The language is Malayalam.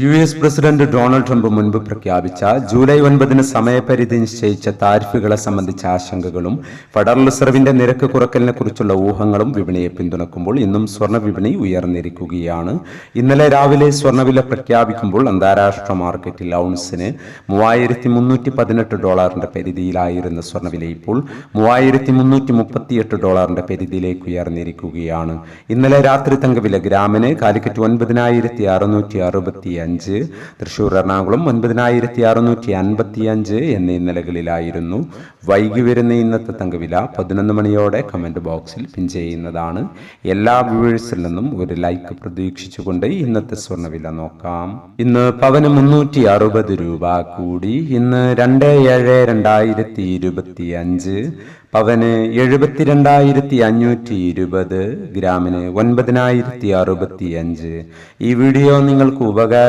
U S president Donald Trump മുൻപ് പ്രഖ്യാപിച്ച ജൂലൈ ഒൻപതിന് സമയപരിധി നിശ്ചയിച്ച താരിഫുകളെ സംബന്ധിച്ച ആശങ്കകളും ഫെഡറൽ റിസർവിന്റെ നിരക്ക് കുറക്കലിനെ കുറിച്ചുള്ള ഊഹങ്ങളും വിപണിയെ പിന്തുണക്കുമ്പോൾ ഇന്നും സ്വർണ വിപണി ഉയർന്നിരിക്കുകയാണ്. ഇന്നലെ രാവിലെ സ്വർണവില പ്രഖ്യാപിക്കുമ്പോൾ അന്താരാഷ്ട്ര മാർക്കറ്റിൽ ഔൺസിന് മൂവായിരത്തി മുന്നൂറ്റി പതിനെട്ട് ഡോളറിന്റെ പരിധിയിലായിരുന്ന സ്വർണവില ഇപ്പോൾ മൂവായിരത്തി മുന്നൂറ്റി മുപ്പത്തിയെട്ട് ഡോളറിന്റെ പരിധിയിലേക്ക് ഉയർന്നിരിക്കുകയാണ്. ഇന്നലെ രാത്രി തങ്കവില ഗ്രാമിന് കാലിക്കറ്റ് ഒൻപതിനായിരത്തി അറുന്നൂറ്റി അറുപത്തി അഞ്ച് തൃശൂർ എറണാകുളം ഒൻപതിനായിരത്തി അറുന്നൂറ്റി അൻപത്തി അഞ്ച് എന്നീ നിലകളിലായിരുന്നു. വൈകി വരുന്ന ഇന്നത്തെ തങ്കവില പതിനൊന്ന് മണിയോടെ കമന്റ് ബോക്സിൽ പിൻ ചെയ്യുന്നതാണ്. എല്ലാ വ്യൂവേഴ്സിൽ നിന്നും ഒരു ലൈക്ക് പ്രതീക്ഷിച്ചുകൊണ്ട് ഇന്നത്തെ സ്വർണവില നോക്കാം. ഇന്ന് പവന് മുന്നൂറ്റി അറുപത് രൂപ കൂടി. ഇന്ന് രണ്ട് ഏഴ് രണ്ടായിരത്തി ഇരുപത്തി അഞ്ച് പവന് എഴുപത്തിരണ്ടായിരത്തി അഞ്ഞൂറ്റി ഇരുപത് ഗ്രാമിന് ഒൻപതിനായിരത്തി അറുപത്തി അഞ്ച് ഈ വീഡിയോ നിങ്ങൾക്ക്